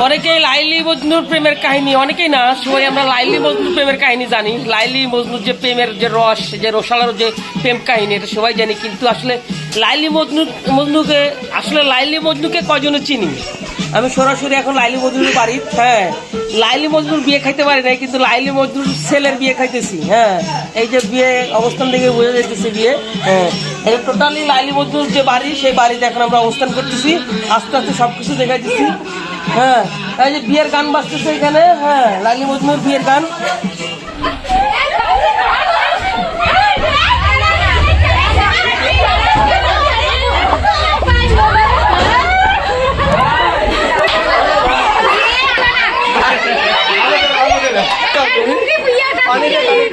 অনেকেই লাইলি মজনুর প্রেমের কাহিনী, অনেকেই না, সবাই আমরা লাইলি মজনুর প্রেমের কাহিনী জানি। লাইলি মজনুর যে প্রেমের যে রস, যে রসালার যে প্রেম কাহিনী, এটা সবাই জানি, কিন্তু আসলে লাইলি মজনু মজনুকে, আসলে লাইলি মজনুকে কজনে চিনি? আমি সরাসরি এখন লাইলি মজনুর বাড়ি হ্যাঁ লাইলি মজনুর বিয়ে খাইতে পারি নাই, কিন্তু লাইলি মজনুর ছেলের বিয়ে খাইতেছি হ্যাঁ এই যে বিয়ে অবস্থান থেকে বোঝা যাইতেছে বিয়ে হ্যাঁ এই টোটালি লাইলি মজনুর যে বাড়ি, সেই বাড়িতে এখন আমরা অবস্থান করতেছি, আস্তে আস্তে সব কিছু দেখাইতেছি। হ্যাঁ এই যে বিয়ের গান বাজতেছে এখানে হ্যাঁ লাইলি মজনুর বিয়ের গান।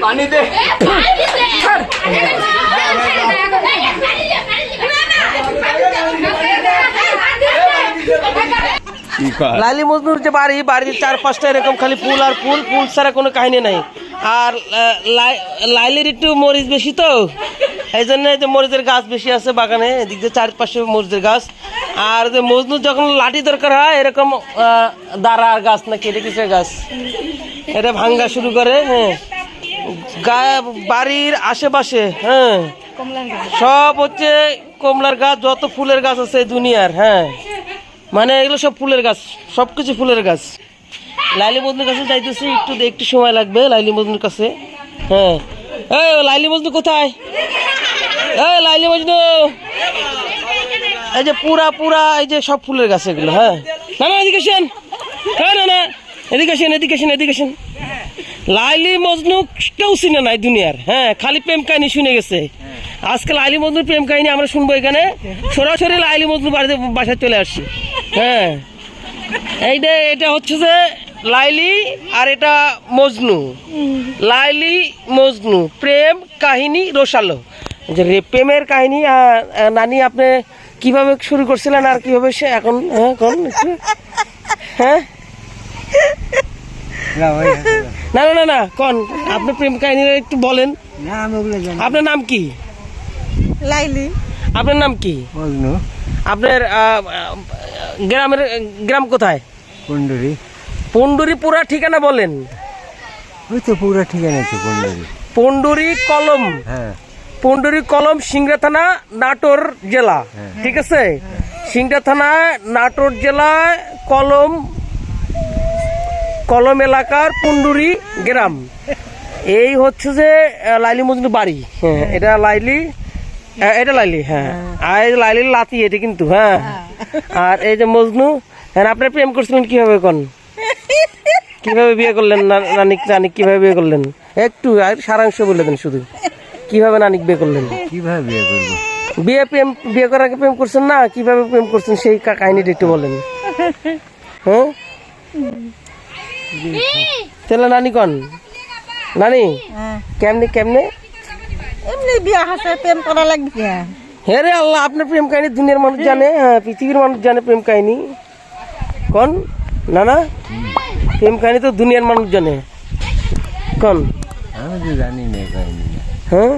পানি দে। লাইলি মজনুর যে বাড়ি বাড়ির চার পাঁচটা এরকম খালি ফুল আর ফুল ফুল ছাড়া কোনো কাহিনী নাই। আর লাই- লাইলির একটু মরিচ বেশি তো? এই জন্য যে মরিচের গাছ বেশি আছে বাগানে এদিক দিয়ে চার পাশে মরিচের গাছ। আর যে মজনুর যখন লাঠি দরকার হয় এরকম আহ, দাঁড়ার গাছ না কেটে কিসের গাছ? এটা ভাঙ্গা শুরু করে হ্যাঁ। গা- বাড়ির আশেপাশে হ্যাঁ। সব হচ্ছে কমলার গাছ যত ফুলের গাছ আছে দুনিয়ার হ্যাঁ। মানে এগুলো সব ফুলের গাছ সব কিছু ফুলের গাছ। লাইলি মজনুর কাছে যাইতেছি, একটু একটু সময় লাগবে লাইলি মজনুর কাছে। হ্যাঁ। এই লাইলি মজনু কোথায়? এই, লাইলি মজনু। এই যে পুরা পুরা, এই যে সব ফুলের গাছ এগুলো হ্যাঁ। না না, এদিকে আসেন। হ্যাঁ না না, এদিকে আসেন এদিকে আসেন এদিকে আসেন। লাইলি মজনু কেউ চিনে নাই দুনিয়ার হ্যাঁ খালি প্রেম কাহিনী শুনে গেছে। আজকে লাইলি মজনুর প্রেম কাহিনী আমরা শুনব এখানে। সরাসরি লাইলি মজনু বাড়িতে বাসায় চলে আসছি। হ্যাঁ। এইটা এটা হচ্ছে যে লাইলি আর এটা মজনু। লাইলি মজনু প্রেম কাহিনী রসালো। যে প্রেমের কাহিনী নানি আপনি কীভাবে শুরু করছিলেন আর কীভাবে সে এখন হ্যাঁ কোন হ্যাঁ? না না না না। কোন আপনি প্রেম কাহিনী একটু বলেন। না আমি ওগুলো জানি আপনার নাম কি? লাইলি। আপনার নাম কি? মজনু। আপনার গ্রামের গ্রাম কোথায়? পন্ডুরি। পুরা ঠিকানা বলেন। ওই তো পুরো ঠিকানা তো কুন্ডুরি পন্ডুরি কলম। হ্যাঁ। পন্ডুরি কলম সিংড়া থানা নাটোর জেলা। হ্যাঁ। ঠিক আছে? সিংড়া থানা নাটোর জেলা কলম কলম এলাকার পন্ডুরি গ্রাম। এই হচ্ছে যে লাইলি মজনু বাড়ি। হ্যাঁ এটা লাইলি এটা লাইলি হ্যাঁ। আর এই যে লাইলির লাতি এটা কিন্তু হ্যাঁ। আর এই যে মজনু হ্যাঁ আপনি প্রেম করছিলেন কীভাবে কোন কীভাবে বিয়ে করলেন না- নানিক নানিক কীভাবে বিয়ে করলেন? একটু আর সারাংশ বলে দেন শুধু। কীভাবে নানিক বিয়ে করলেন? কীভাবে বিয়ে করলেন? বিয়ে প্রেম বিয়ে করার আগে প্রেম করছেন না? কীভাবে প্রেম করছেন সেই কাহিনীটা একটু বলেন। হ্যাঁ? তাহলে নানি কন? নানি? কেমনে কেমনে? এমনি বিয়া হাসে প্রেম করা লাগবে হে রে আল্লাহ আপনার প্রেম কাহিনী দুনিয়ার মানুষ জানে হ্যাঁ পৃথিবীর মানুষ জানে প্রেম কাহিনী। কন না না প্রেম কাহিনী তো দুনিয়ার মানুষ জানে। কন। আমি তো জানি না কাহিনী। হ্যাঁ?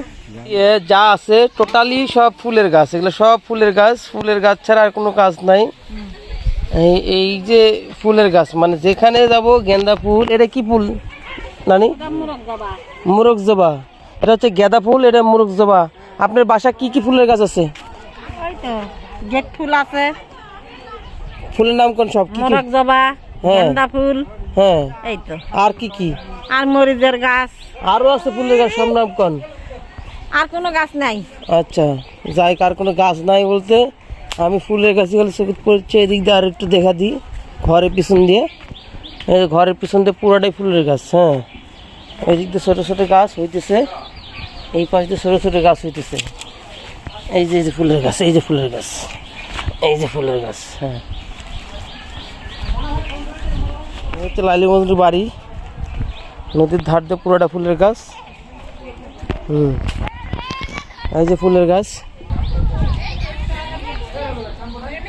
এ যা আছে টোটালি সব ফুলের গাছ এগুলো সব ফুলের গাছ ফুলের গাছ ছাড়া আর কোনো কাজ নাই। এই এই যে ফুলের গাছ মানে যেখানে যাব গেন্দা ফুল এটা কি ফুল? নানি? মুরগ জবা এটা হচ্ছে গেঁদা ফুল এটা মুরগ জবা আপনার বাসা কি কি ফুলের গাছ আছে? ওই তো গেট ফুল আছে। ফুলের নাম কোন সব? কি? মোরগ জবা হ্যাঁ। গেন্দা ফুল। হ্যাঁ। এই তো। আর কি কি? আর মরিচের গাছ। আরও আছে ফুলের গাছ সব নাম কোন? আর কোনো গাছ নাই। আচ্ছা যাই কার কোনো গাছ নাই বলতে। আমি ফুলের গাছ গেলে চোখে পড়ছে এদিক দিয়ে আর একটু দেখা দিই ঘরের পিছন দিয়ে। ঘরের পিছন দিয়ে পুরাটাই ফুলের গাছ হ্যাঁ। ওই দিক দিয়ে ছোটো ছোটো গাছ হইতেছে। এই পাশ দিয়ে ছোটো ছোটো গাছ হইতেছে। এই যে এই যে ফুলের গাছ, এই যে ফুলের গাছ, এই যে ফুলের গাছ হ্যাঁ। হচ্ছে লাইলি মজুর বাড়ি। নদীর ধার দিয়ে পুরোটা ফুলের গাছ। হুম। এই যে ফুলের গাছ।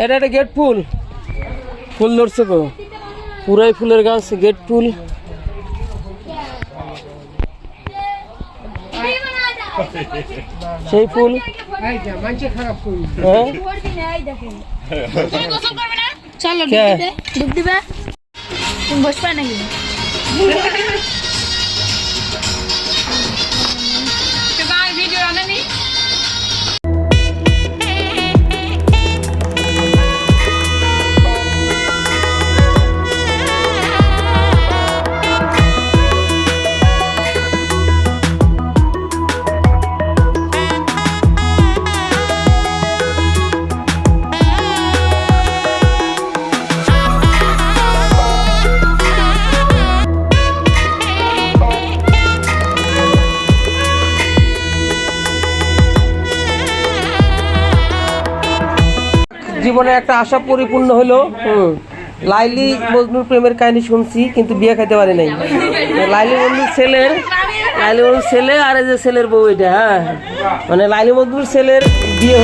এটা একটা গেট ফুল। ফুল ধরছে গো। পুরাই ফুলের গাছ, গেট ফুল। সেই ফুল? হ্যাঁ? চলো দিবে? তুমি বসবে নাকি? জীবনে একটা আশা পরিপূর্ণ হলো লাইলি মজনুর প্রেমের কাহিনী শুনছি, কিন্তু বিয়ে খাইতে পারি নাই। লাইলি মজনুর ছেলের, লাইলি মজনুর ছেলে আর এই যে ছেলের বউ এটা হ্যাঁ। মানে লাইলি মজনুর ছেলের বিয়ে